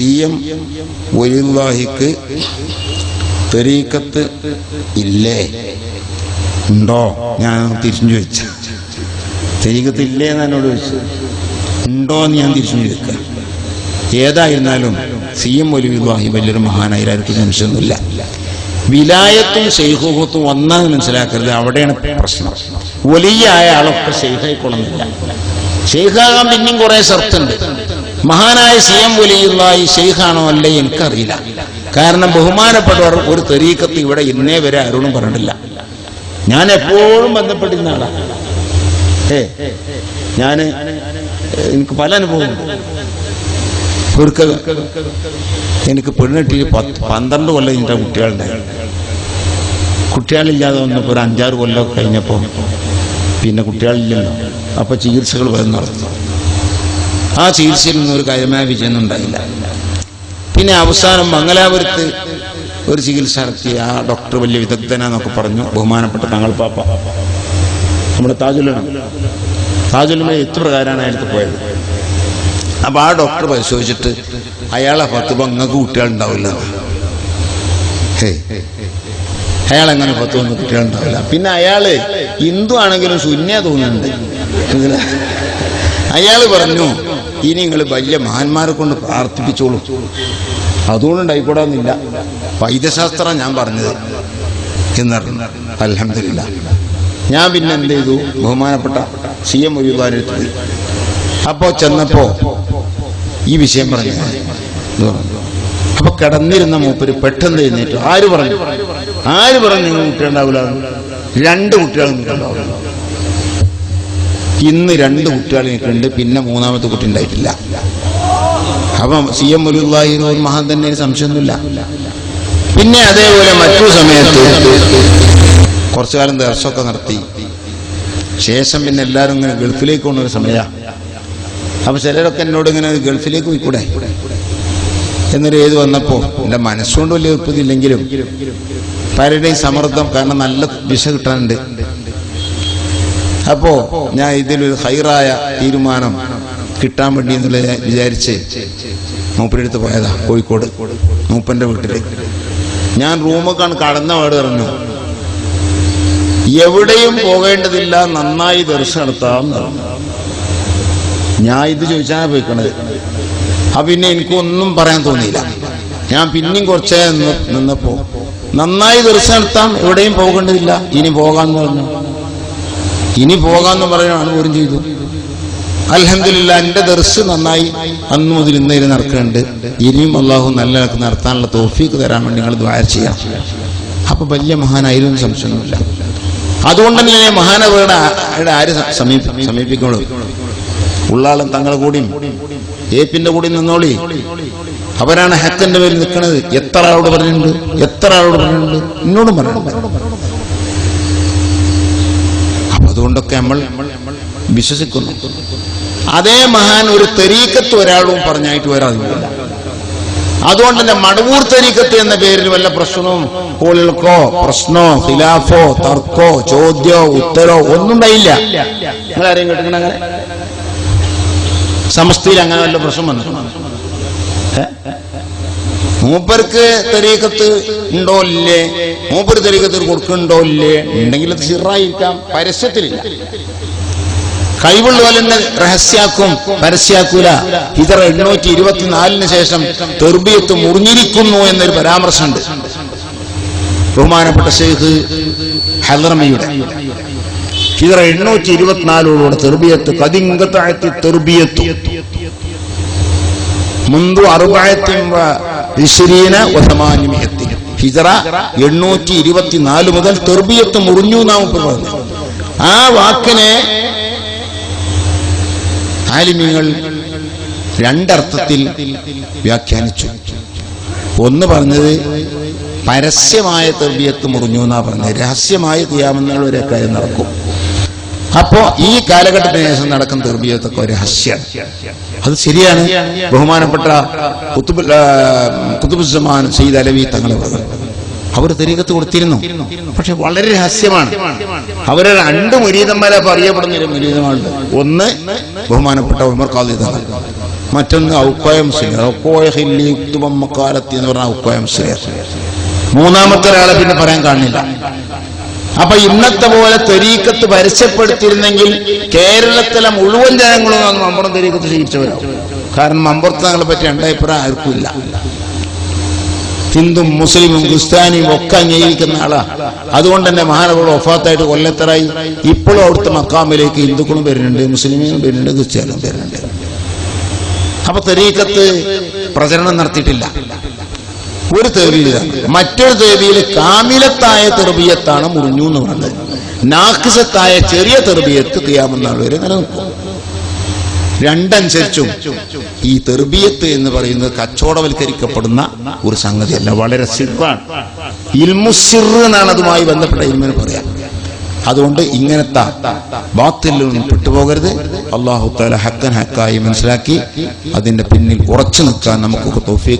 C M വലിയുള്ളാഹിക്ക് തെരീക്കത്ത് ഇല്ലേ? ഉണ്ടോ? ഞാൻ തിരിച്ചു ചോദിച്ചു തെരീക്കത്ത് ഇല്ലേ എന്ന് എന്നോട് ചോദിച്ചു. ഉണ്ടോ എന്ന് ഞാൻ തിരിച്ചു ചോദിക്കുക ഏതായിരുന്നാലും സി എം വലിയുള്ളാഹി വലിയൊരു മഹാനായിരായിരിക്കും സംശയമൊന്നുമില്ല വിലായത്തും ഷെയ്ഹുഹത്തും ഒന്നാന്ന് മനസ്സിലാക്കരുത്. അവിടെയാണ് പ്രശ്നം. വലിയ ആളൊക്കെ ശൈഹായിക്കൊള്ളുന്നില്ല ഷെയ്ഖാകാൻ പിന്നെയും കുറെ ഷർത്തുണ്ട്. മഹാനായ സി എം വലിയുള്ള ഷെയ്ഖാണോ അല്ലേ എനിക്കറിയില്ല. കാരണം ബഹുമാനപ്പെട്ടവർ ഒരു തെരീക്കത്ത് ഇവിടെ ഇന്നേ വരെ ആരോടും പറഞ്ഞിട്ടില്ല. ഞാൻ എപ്പോഴും ബന്ധപ്പെട്ടിരുന്ന ആളാണ് ഏ ഞാൻ എനിക്ക് പല അനുഭവം എനിക്ക് പെണ്ണിട്ടി പത്ത് പന്ത്രണ്ട് കൊല്ലം എന്റെ കുട്ടികളുണ്ടായിരുന്നു കുട്ടികളില്ലാതെ വന്നപ്പോൾ ഒരു അഞ്ചാറ് കൊല്ലം കഴിഞ്ഞപ്പോൾ പിന്നെ കുട്ടികളില്ലല്ലോ. അപ്പോൾ ചികിത്സകൾ വരുന്നു നടന്നു. ആ ചികിത്സയിൽ നിന്നും ഒരു കാര്യമായ വിജയം ഉണ്ടായില്ല. പിന്നെ അവസാനം മംഗലാപുരത്ത് ഒരു ചികിത്സ നടത്തി ആ ഡോക്ടർ വലിയ വിദഗ്ധനാന്നൊക്കെ പറഞ്ഞു. ബഹുമാനപ്പെട്ട തങ്ങൾ പാപ്പ. നമ്മുടെ താജുലാണ് താജുലുമ പ്രകാരമാണ് അയാൾക്ക് പോയത്. അപ്പൊ ആ ഡോക്ടർ പരിശോധിച്ചിട്ട് അയാളെ പത്ത് പങ്ങൾക്ക് കുട്ടികളുണ്ടാവില്ല. അയാൾ എങ്ങനെ പത്ത് പങ്ക് കുട്ടികളുണ്ടാവില്ല? പിന്നെ അയാൾ ഹിന്ദു ആണെങ്കിലും ശൂന്യ തോന്നുന്നുണ്ട്. അയാൾ പറഞ്ഞു ഇനി നിങ്ങൾ വലിയ മഹാന്മാരെ കൊണ്ട് പ്രാർത്ഥിപ്പിച്ചോളൂ. അതുകൊണ്ട് ഉണ്ടായിക്കൂടാന്നില്ല വൈദ്യശാസ്ത്രം ഞാൻ പറഞ്ഞത്. എന്നറിഞ്ഞു. അലഹമില്ല ഞാൻ പിന്നെ എന്ത് ചെയ്തു? ബഹുമാനപ്പെട്ട സി എം ഒരുപാടെടുത്ത് പോയി അപ്പോ ചെന്നപ്പോ ഈ വിഷയം പറഞ്ഞു. അപ്പൊ കിടന്നിരുന്ന മൂപ്പര് പെട്ടെന്ന് എഴുന്നേറ്റു. ആര് പറഞ്ഞു? ആര് പറഞ്ഞു നിങ്ങൾ രണ്ട് കുട്ടികൾ ഉണ്ടാവില്ല ഇന്ന് രണ്ട് കുട്ടികൾ എനിക്കുണ്ട് പിന്നെ മൂന്നാമത്തെ കുട്ടി ഉണ്ടായിട്ടില്ല. അപ്പം സി എം മുലുല്ലാഹി ഒരു മഹാൻ തന്നെ സംശയമൊന്നുമില്ല. പിന്നെ അതേപോലെ മറ്റു സമയത്ത് കുറച്ചു കാലം ദർശമൊക്കെ നടത്തി. ശേഷം പിന്നെ എല്ലാവരും ഇങ്ങനെ ഗൾഫിലേക്ക് പോകുന്ന ഒരു സമയമാണ് അപ്പൊ ചിലരൊക്കെ എന്നോട് ഇങ്ങനെ ഗൾഫിലേക്ക് പോയിക്കൂടെ? എന്നൊരു ഏത് വന്നപ്പോ എന്റെ മനസ്സുകൊണ്ട് വലിയ ഉറപ്പതില്ലെങ്കിലും പലരുടെയും സമ്മർദ്ദം കാരണം നല്ല ദിശ കിട്ടാനുണ്ട്. അപ്പോ ഞാൻ ഇതിലൊരു ഹൈറായ തീരുമാനം കിട്ടാൻ വേണ്ടി എന്നുള്ള വിചാരിച്ച് മൂപ്പരെടുത്ത് പോയതാ കോഴിക്കോട് മൂപ്പന്റെ വീട്ടിൽ. ഞാൻ റൂമൊക്കെയാണ് കടന്ന പാട് പറഞ്ഞു. എവിടെയും പോകേണ്ടതില്ല നന്നായി ദർശനം നടത്താം ഞാൻ ഇത് ചോദിച്ചാണ് പോയിക്കണത് ആ പിന്നെ എനിക്കൊന്നും പറയാൻ തോന്നിയില്ല. ഞാൻ പിന്നെയും കുറച്ചേ നിന്നപ്പോ നന്നായി ദർശനം നടത്താം എവിടെയും പോകേണ്ടതില്ല ഇനി പോകാന്ന് പറഞ്ഞു. ഇനി പോകാന്ന് പറയുകയാണ് പോലും ചെയ്തു. അലഹമില്ല എന്റെ ദർശ് നന്നായി. അന്ന് മുതൽ ഇന്ന് നടക്കുന്നുണ്ട്. ഇനിയും അള്ളാഹു നല്ല നിലയ്ക്ക് നടത്താനുള്ള തോഫീക്ക് തരാൻ വേണ്ടി നിങ്ങൾ ദ്വാര ചെയ്യാം. അപ്പൊ വലിയ മഹാനായിരുന്നു സംശയമൊന്നുമില്ല. അതുകൊണ്ട് തന്നെ മഹാനവരുടെ ആര് സമീപ സമീപിക്കുള്ളൂ? ഉള്ളാളും തങ്ങൾ കൂടിയും ഏപ്പിന്റെ കൂടി നിന്നോളി. അവരാണ് ഹക്കന്റെ പേരിൽ നിൽക്കുന്നത് എത്ര ആളോട് പറഞ്ഞിട്ടുണ്ട്? എത്ര ആളോട് പറഞ്ഞിട്ടുണ്ട്? എന്നോടും പറഞ്ഞിട്ടുണ്ട്. അതുകൊണ്ടൊക്കെ നമ്മൾ വിശ്വസിക്കുന്നു. അതേ മഹാൻ ഒരു തെരീക്കത്ത് ഒരാളും പറഞ്ഞായിട്ട് വരാതില്ല അതുകൊണ്ട് തന്നെ മടവൂർ തെരീക്കത്ത് എന്ന പേരിൽ വല്ല പ്രശ്നവും കോളുകൾക്കോ പ്രശ്നോ ഖിലാഫോ തർക്കോ ചോദ്യോ ഉത്തരോ ഒന്നും ഉണ്ടായില്ല. നിങ്ങൾ ആരെയും കേട്ടിങ്ങനെ അങ്ങനെ? സമസ്തയിൽ അങ്ങനെ വല്ല പ്രശ്നം വന്നു? മൂപ്പർക്ക് തെരീക്കത്ത് ഉണ്ടോ ഇല്ലേ? മൂപ്പർ തെരീക്കത്ത് കൊടുക്കുന്നുണ്ടോ ഇല്ലേ? ഉണ്ടെങ്കിൽ അത് സിറായിരിക്കാം പരസ്യത്തിലില്ല. കഴിവുള്ള പോലെ രഹസ്യാക്കും പരസ്യാക്കൂല. ഇതറ എണ്ണൂറ്റി ഇരുപത്തിനാലിന് ശേഷം തെർബിയത്ത് മുറിഞ്ഞിരിക്കുന്നു എന്നൊരു പരാമർശമുണ്ട്. ബഹുമാനപ്പെട്ട ഷെയ്ഖ് ഹലറമയുടെ ഇതർ എണ്ണൂറ്റി ഇരുപത്തിനാലോടുകൂടെ തെർബിയത്ത് കതിങ്കത്തായത്തി തെർബിയത്തു. മുന്തു അറുപായത്തി ഹിജറ എണ്ണൂറ്റി ഇരുപത്തിനാല് മുതൽ തെർബിയത്ത് മുറിഞ്ഞു നാം പറഞ്ഞു ആ വാക്കിനെ ആലിമ്യങ്ങൾ രണ്ടർത്ഥത്തിൽ വ്യാഖ്യാനിച്ചു. ഒന്ന് പറഞ്ഞത് പരസ്യമായ തെർബിയത്ത് മുറിഞ്ഞു എന്നാ പറഞ്ഞത്. രഹസ്യമായ തിയാമെന്നുള്ള ഒരു കാര്യം നടക്കും. അപ്പോ ഈ കാലഘട്ടത്തിന് ശേഷം നടക്കുന്ന തെർബിയത്തൊക്കെ ഒരു ഹസ്യം അത് ശരിയാണ്. ബഹുമാനപ്പെട്ട കുത്തുബ് കുത്തുബുസമാൻ സയ്യിദ് അലവി തങ്ങളെ അവർ തെരീകത്ത് കൊടുത്തിരുന്നു. പക്ഷെ വളരെ രഹസ്യമാണ്. അവരെ രണ്ട് മുരീതന്മാരെ അറിയപ്പെടുന്ന ഒരു മുരീതമാണ് ഒന്ന് ബഹുമാനപ്പെട്ട ഉമർ ഖാദി തങ്ങൾ. മറ്റൊന്ന് ഔക്കോയം മുസ്ലിം ഔക്കോയ ഹില്ലി എന്ന് പറഞ്ഞ ഔക്കോയം മുസ്ലിം മൂന്നാമത്തെ ഒരാളെ പിന്നെ പറയാൻ കാണില്ല. അപ്പൊ ഇന്നത്തെ പോലെ തെരീക്കത്ത് പരസ്യപ്പെടുത്തിയിരുന്നെങ്കിൽ കേരളത്തിലെ മുഴുവൻ ജനങ്ങളും അന്ന് മമ്പുറം തെരീക്കത്ത് സ്വീകരിച്ചവരാവും കാരണം മമ്പുറത്ത് തങ്ങളെ പറ്റി രണ്ടഭിപ്രായം ആർക്കും ഇല്ല. ഹിന്ദും മുസ്ലിമും ക്രിസ്ത്യാനിയും ഒക്കെ അംഗീകരിക്കുന്ന ആളാ. അതുകൊണ്ട് തന്നെ മഹാനവർ ഒഫാത്തായിട്ട് കൊല്ലത്തറായി. ഇപ്പോഴും അവിടുത്തെ മക്കാമിലേക്ക് ഹിന്ദുക്കളും വരുന്നുണ്ട് മുസ്ലിമും വരുന്നുണ്ട് ക്രിസ്ത്യാനും വരുന്നുണ്ട്. അപ്പൊ തെരീക്കത്ത് പ്രചരണം നടത്തിയിട്ടില്ല. ഒരു തെർബിയിൽ മറ്റൊരു തെർബിയിൽ കാമിലത്തായ തെർബിയത്താണ് മുറിഞ്ഞു എന്ന് പറഞ്ഞത്. നാക്കിസത്തായ ചെറിയ തെർബിയത്ത് കിയാമെന്നാൾ വരെ നിലനിൽക്കും. രണ്ടനുസരിച്ചും ഈ തെർബിയത്ത് എന്ന് പറയുന്നത് കച്ചവടവൽക്കരിക്കപ്പെടുന്ന ഒരു സംഗതിയല്ല. വളരെ സിറാണ് ഇൽമുസിർ എന്നാണ് അതുമായി ബന്ധപ്പെട്ട ഇൽമിന് പറയാം. അതുകൊണ്ട് ഇങ്ങനത്തെ ബാത്തിൽ നിന്നും പെട്ടുപോകരുത്. അള്ളാഹു താല ഹക്കൻ ഹക്കായി മനസ്സിലാക്കി അതിന്റെ പിന്നിൽ ഉറച്ചു നിൽക്കാൻ നമുക്ക് തോഫീക്ക്